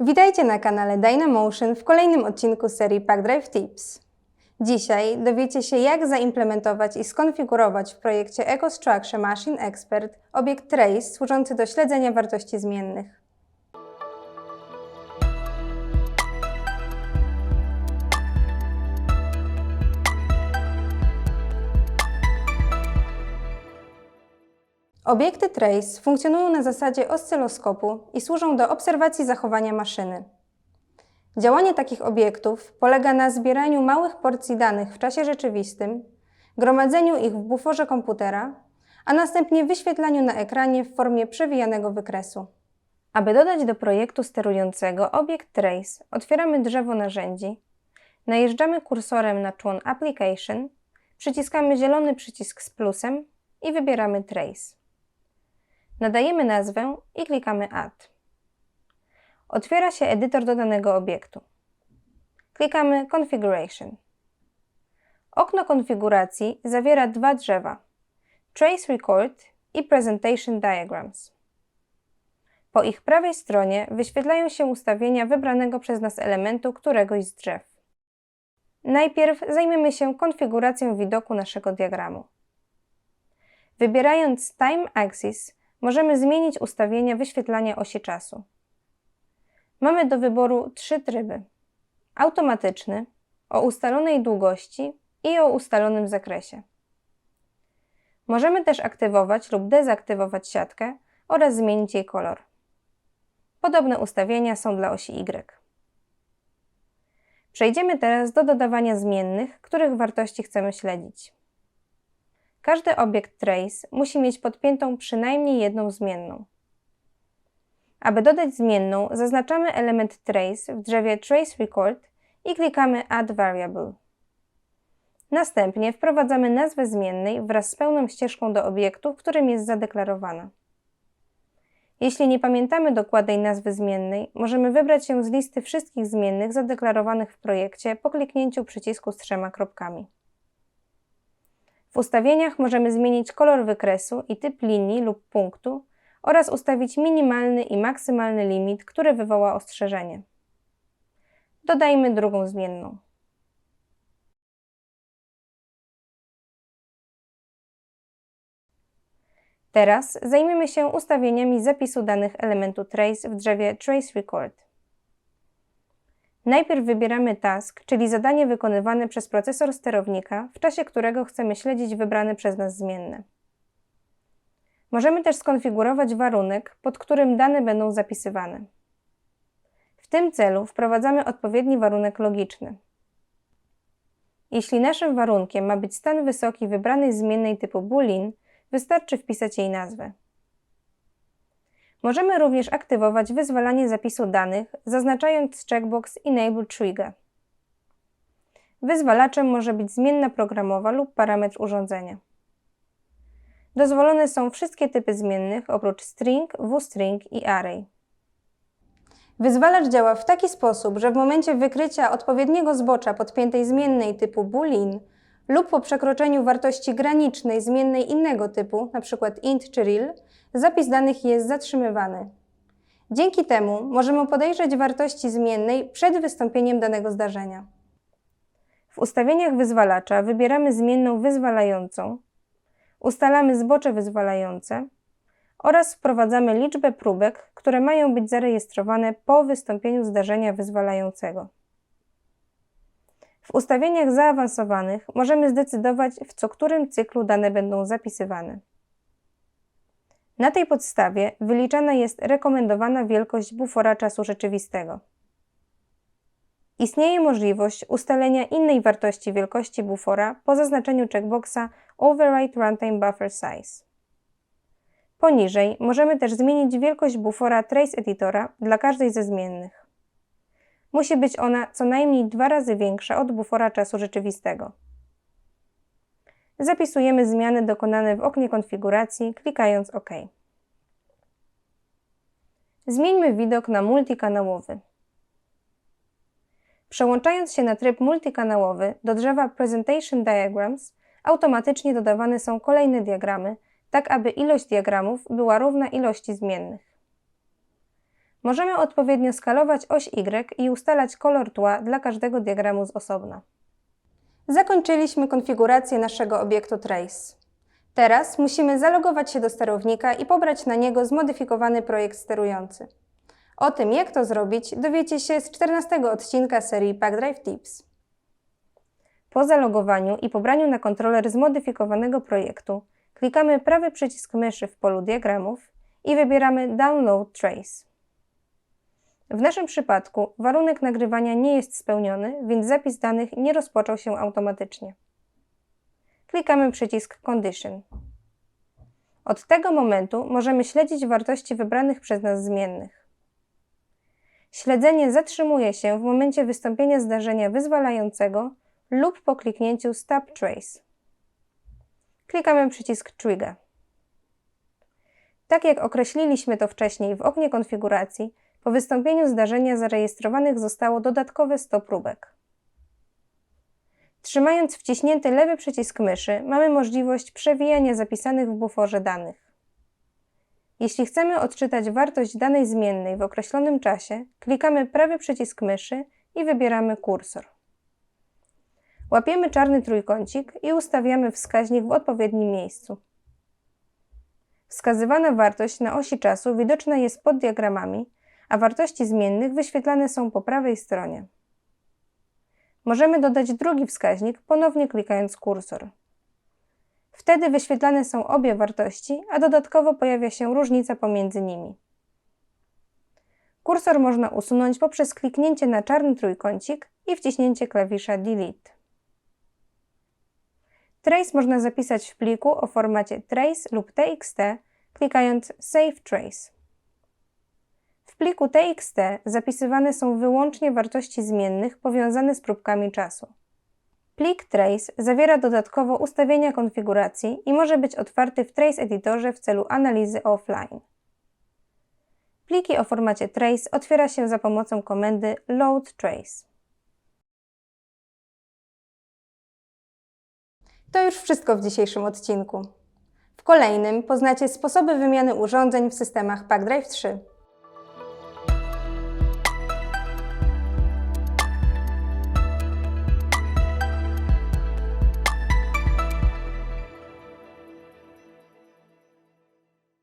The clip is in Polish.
Witajcie na kanale Dynamotion w kolejnym odcinku serii PackDrive Tips. Dzisiaj dowiecie się, jak zaimplementować i skonfigurować w projekcie EcoStructure Machine Expert obiekt Trace służący do śledzenia wartości zmiennych. Obiekty Trace funkcjonują na zasadzie oscyloskopu i służą do obserwacji zachowania maszyny. Działanie takich obiektów polega na zbieraniu małych porcji danych w czasie rzeczywistym, gromadzeniu ich w buforze komputera, a następnie wyświetlaniu na ekranie w formie przewijanego wykresu. Aby dodać do projektu sterującego obiekt Trace, otwieramy drzewo narzędzi, najeżdżamy kursorem na człon Application, przyciskamy zielony przycisk z plusem i wybieramy Trace. Nadajemy nazwę i klikamy Add. Otwiera się edytor do danego obiektu. Klikamy Configuration. Okno konfiguracji zawiera dwa drzewa: Trace Record i Presentation Diagrams. Po ich prawej stronie wyświetlają się ustawienia wybranego przez nas elementu któregoś z drzew. Najpierw zajmiemy się konfiguracją widoku naszego diagramu. Wybierając Time Axis możemy zmienić ustawienia wyświetlania osi czasu. Mamy do wyboru trzy tryby: automatyczny, o ustalonej długości i o ustalonym zakresie. Możemy też aktywować lub dezaktywować siatkę oraz zmienić jej kolor. Podobne ustawienia są dla osi Y. Przejdziemy teraz do dodawania zmiennych, których wartości chcemy śledzić. Każdy obiekt trace musi mieć podpiętą przynajmniej jedną zmienną. Aby dodać zmienną, zaznaczamy element trace w drzewie Trace Record i klikamy Add Variable. Następnie wprowadzamy nazwę zmiennej wraz z pełną ścieżką do obiektu, w którym jest zadeklarowana. Jeśli nie pamiętamy dokładnej nazwy zmiennej, możemy wybrać ją z listy wszystkich zmiennych zadeklarowanych w projekcie po kliknięciu przycisku z trzema kropkami. W ustawieniach możemy zmienić kolor wykresu i typ linii lub punktu oraz ustawić minimalny i maksymalny limit, który wywoła ostrzeżenie. Dodajmy drugą zmienną. Teraz zajmiemy się ustawieniami zapisu danych elementu trace w drzewie Trace Record. Najpierw wybieramy task, czyli zadanie wykonywane przez procesor sterownika, w czasie którego chcemy śledzić wybrane przez nas zmienne. Możemy też skonfigurować warunek, pod którym dane będą zapisywane. W tym celu wprowadzamy odpowiedni warunek logiczny. Jeśli naszym warunkiem ma być stan wysoki wybranej zmiennej typu boolean, wystarczy wpisać jej nazwę. Możemy również aktywować wyzwalanie zapisu danych, zaznaczając checkbox Enable Trigger. Wyzwalaczem może być zmienna programowa lub parametr urządzenia. Dozwolone są wszystkie typy zmiennych oprócz string, vstring i array. Wyzwalacz działa w taki sposób, że w momencie wykrycia odpowiedniego zbocza podpiętej zmiennej typu boolean lub po przekroczeniu wartości granicznej zmiennej innego typu, np. int czy real, zapis danych jest zatrzymywany. Dzięki temu możemy podejrzeć wartości zmiennej przed wystąpieniem danego zdarzenia. W ustawieniach wyzwalacza wybieramy zmienną wyzwalającą, ustalamy zbocze wyzwalające oraz wprowadzamy liczbę próbek, które mają być zarejestrowane po wystąpieniu zdarzenia wyzwalającego. W ustawieniach zaawansowanych możemy zdecydować, w co którym cyklu dane będą zapisywane. Na tej podstawie wyliczana jest rekomendowana wielkość bufora czasu rzeczywistego. Istnieje możliwość ustalenia innej wartości wielkości bufora po zaznaczeniu checkboxa Override Runtime Buffer Size. Poniżej możemy też zmienić wielkość bufora Trace Editora dla każdej ze zmiennych. Musi być ona co najmniej dwa razy większa od bufora czasu rzeczywistego. Zapisujemy zmiany dokonane w oknie konfiguracji, klikając OK. Zmieńmy widok na multikanałowy. Przełączając się na tryb multikanałowy do drzewa Presentation Diagrams, automatycznie dodawane są kolejne diagramy, tak aby ilość diagramów była równa ilości zmiennych. Możemy odpowiednio skalować oś Y i ustalać kolor tła dla każdego diagramu z osobna. Zakończyliśmy konfigurację naszego obiektu Trace. Teraz musimy zalogować się do sterownika i pobrać na niego zmodyfikowany projekt sterujący. O tym, jak to zrobić, dowiecie się z 14 odcinka serii PackDrive Tips. Po zalogowaniu i pobraniu na kontroler zmodyfikowanego projektu, klikamy prawy przycisk myszy w polu diagramów i wybieramy Download Trace. W naszym przypadku warunek nagrywania nie jest spełniony, więc zapis danych nie rozpoczął się automatycznie. Klikamy przycisk Condition. Od tego momentu możemy śledzić wartości wybranych przez nas zmiennych. Śledzenie zatrzymuje się w momencie wystąpienia zdarzenia wyzwalającego lub po kliknięciu Stop Trace. Klikamy przycisk Trigger. Tak jak określiliśmy to wcześniej w oknie konfiguracji, po wystąpieniu zdarzenia zarejestrowanych zostało dodatkowe 100 próbek. Trzymając wciśnięty lewy przycisk myszy, mamy możliwość przewijania zapisanych w buforze danych. Jeśli chcemy odczytać wartość danej zmiennej w określonym czasie, klikamy prawy przycisk myszy i wybieramy kursor. Łapiemy czarny trójkącik i ustawiamy wskaźnik w odpowiednim miejscu. Wskazywana wartość na osi czasu widoczna jest pod diagramami, a wartości zmiennych wyświetlane są po prawej stronie. Możemy dodać drugi wskaźnik, ponownie klikając kursor. Wtedy wyświetlane są obie wartości, a dodatkowo pojawia się różnica pomiędzy nimi. Kursor można usunąć poprzez kliknięcie na czarny trójkącik i wciśnięcie klawisza Delete. Trace można zapisać w pliku o formacie trace lub txt, klikając Save Trace. Pliku TXT zapisywane są wyłącznie wartości zmiennych powiązane z próbkami czasu. Plik Trace zawiera dodatkowo ustawienia konfiguracji i może być otwarty w Trace Editorze w celu analizy offline. Pliki o formacie Trace otwiera się za pomocą komendy Load Trace. To już wszystko w dzisiejszym odcinku. W kolejnym poznacie sposoby wymiany urządzeń w systemach PackDrive 3.